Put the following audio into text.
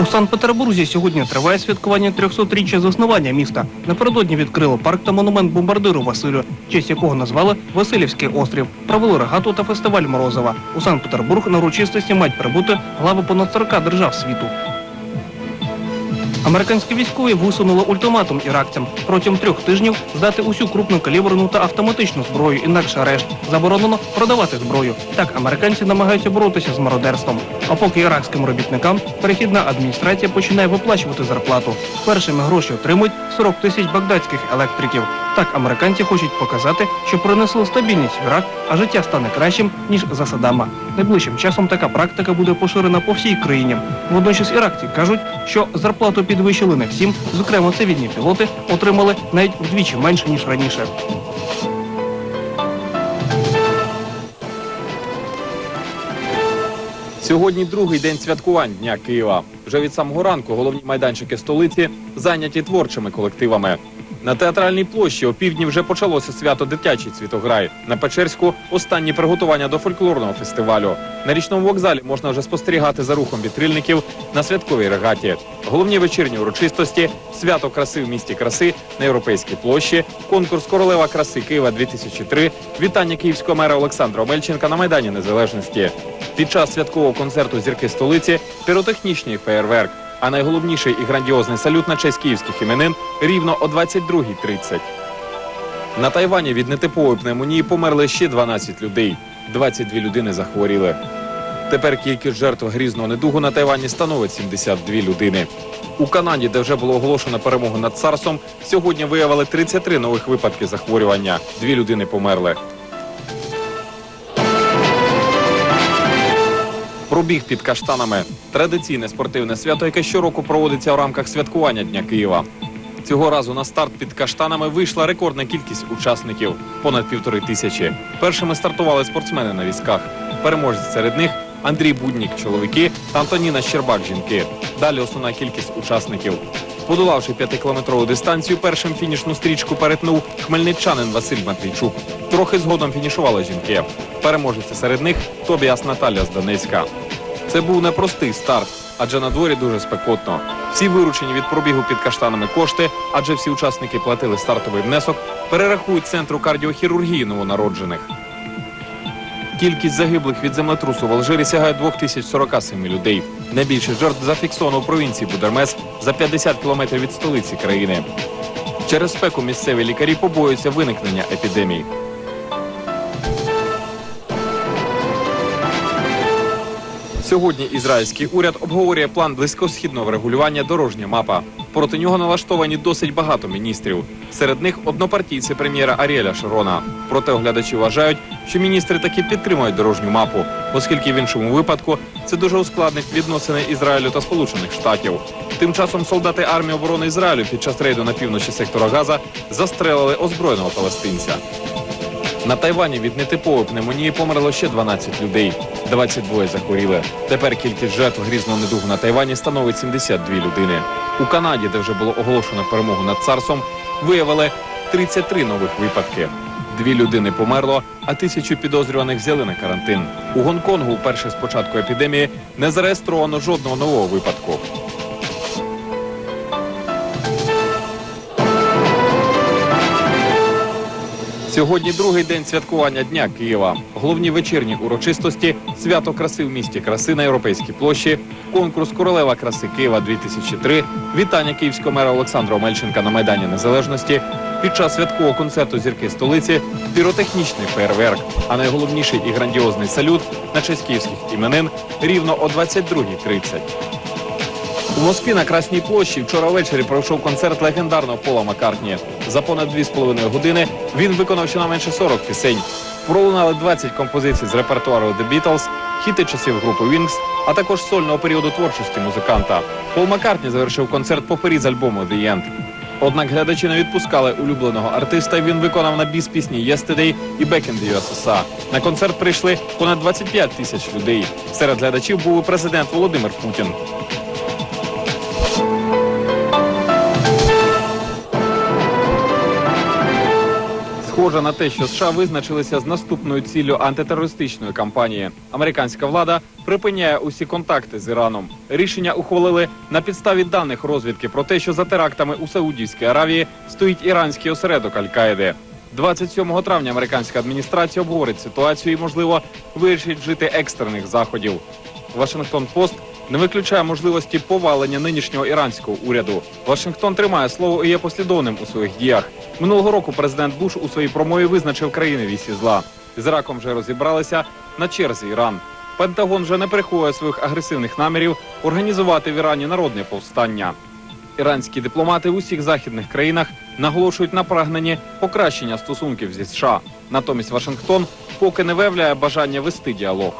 У Санкт-Петербурзі сьогодні триває святкування 300-річчя заснування міста. Напередодні відкрили парк та монумент бомбардиру Василю, честь якого назвали Васильівський острів. Провели регату та фестиваль Морозова. У Санкт-Петербург на урочистості мають прибути глави понад 40 держав світу. Американські військові висунули ультиматум іракцям протягом трьох тижнів здати усю крупнокаліберну та автоматичну зброю, інакше арешт. Заборонено продавати зброю. Так американці намагаються боротися з мародерством. А поки іракським робітникам перехідна адміністрація починає виплачувати зарплату. Першими гроші отримують 40 тисяч багдадських електриків. Так американці хочуть показати, що принесли стабільність в Ірак, а життя стане кращим ніж за Саддама. Найближчим часом така практика буде поширена по всій країні. Водночас іракці кажуть, що зарплату підвищили не всім, зокрема цивільні пілоти отримали навіть вдвічі менше ніж раніше. Сьогодні другий день святкувань Дня Києва. Вже від самого ранку головні майданчики столиці зайняті творчими колективами. На театральній площі о півдні вже почалося свято Дитячий цвітограй. На Печерську останні приготування до фольклорного фестивалю. На річному вокзалі можна вже спостерігати за рухом вітрильників на святковій регаті. Головні вечірні урочистості, свято краси в місті краси на європейській площі, конкурс Королева краси Києва 2003, вітання київського мера Олександра Омельченка на майдані Незалежності. Під час святкового концерту зірки столиці піротехнічний феєрверк. А найголовніший і грандіозний салют на честь київських іменин рівно о 22.30. На Тайвані від нетипової пневмонії померли ще 12 людей. 22 людини захворіли. Тепер кількість жертв грізного недугу на Тайвані становить 72 людини. У Канаді, де вже було оголошено перемогу над царсом, сьогодні виявили 33 нових випадки захворювання. Дві людини померли. Пробіг під каштанами традиційне спортивне свято, яке щороку проводиться в рамках святкування Дня Києва. Цього разу на старт під каштанами вийшла рекордна кількість учасників понад півтори тисячі. Першими стартували спортсмени на візках. Переможці серед них Андрій Буднік, чоловіки та Антоніна Щербак, жінки. Далі основна кількість учасників. Подолавши п'ятикілометрову дистанцію, першим фінішну стрічку перетнув хмельничанин Василь Матвійчук. Трохи згодом фінішували жінки. Переможеться серед них Тобіас Наталя з Донецька. Це був непростий старт, адже на дворі дуже спекотно. Всі виручені від пробігу під каштанами кошти, адже всі учасники платили стартовий внесок, перерахують центру кардіохірургії новонароджених. Кількість загиблих від землетрусу в Алжирі сягає 2047 людей. Найбільше жертв зафіксовано у провінції Будермес за 50 кілометрів від столиці країни. Через спеку місцеві лікарі побоюються виникнення епідемії. Сьогодні ізраїльський уряд обговорює план близькосхідного врегулювання дорожня мапа. Проти нього налаштовані досить багато міністрів. Серед них однопартійці прем'єра Аріеля Шарона. Проте оглядачі вважають, що міністри таки підтримують дорожню мапу, оскільки в іншому випадку це дуже ускладнить відносини Ізраїлю та Сполучених Штатів. Тим часом солдати армії оборони Ізраїлю під час рейду на півночі сектора Газа застрелили озброєного палестинця. На Тайвані від нетипової пневмонії померло ще 12 людей. 22 захворіли. Тепер кількість жертв грізного недугу на Тайвані становить 72 людини. У Канаді, де вже було оголошено перемогу над царсом, виявили 33 нових випадки. Дві людини померло, а тисячу підозрюваних взяли на карантин. У Гонконгу вперше з початку епідемії не зареєстровано жодного нового випадку. Сьогодні другий день святкування Дня Києва. Головні вечірні урочистості, свято краси в місті краси на європейській площі, конкурс Королева краси Києва 2003, вітання київського мера Олександра Омельченка на Майдані Незалежності. Під час святкового концерту зірки столиці піротехнічний фейерверк, а найголовніший і грандіозний салют на честь київських іменин рівно о 22.30. У Москві на Красній площі вчора ввечері пройшов концерт легендарного Пола Маккартні. За понад 2,5 години він виконав щонайменше 40 пісень. Пролунали 20 композицій з репертуару The Beatles, хіти часів групи Wings, а також сольного періоду творчості музиканта. Пол Маккартні завершив концерт поперед з альбому The End. Однак глядачі не відпускали улюбленого артиста. і Він виконав на біс пісні Yesterday і Back in the USSR. На концерт прийшли понад 25 тисяч людей. Серед глядачів був і президент Володимир Путін. Схоже на те, що США визначилися з наступною ціллю антитерористичної кампанії. Американська влада припиняє усі контакти з Іраном. Рішення ухвалили на підставі даних розвідки про те, що за терактами у Саудівській Аравії стоїть іранський осередок Аль-Каїди. 27 травня американська адміністрація обговорить ситуацію і, можливо, вирішить вжити екстрених заходів. Вашингтон Пост не виключає можливості повалення нинішнього іранського уряду. Вашингтон тримає слово і є послідовним у своїх діях. Минулого року президент Буш у своїй промові визначив країни вісі зла. З Іраком вже розібралися на черзі Іран. Пентагон вже не приховує своїх агресивних намірів організувати в Ірані народне повстання. Іранські дипломати в усіх західних країнах наголошують на прагненні покращення стосунків зі США. Натомість Вашингтон поки не виявляє бажання вести діалог.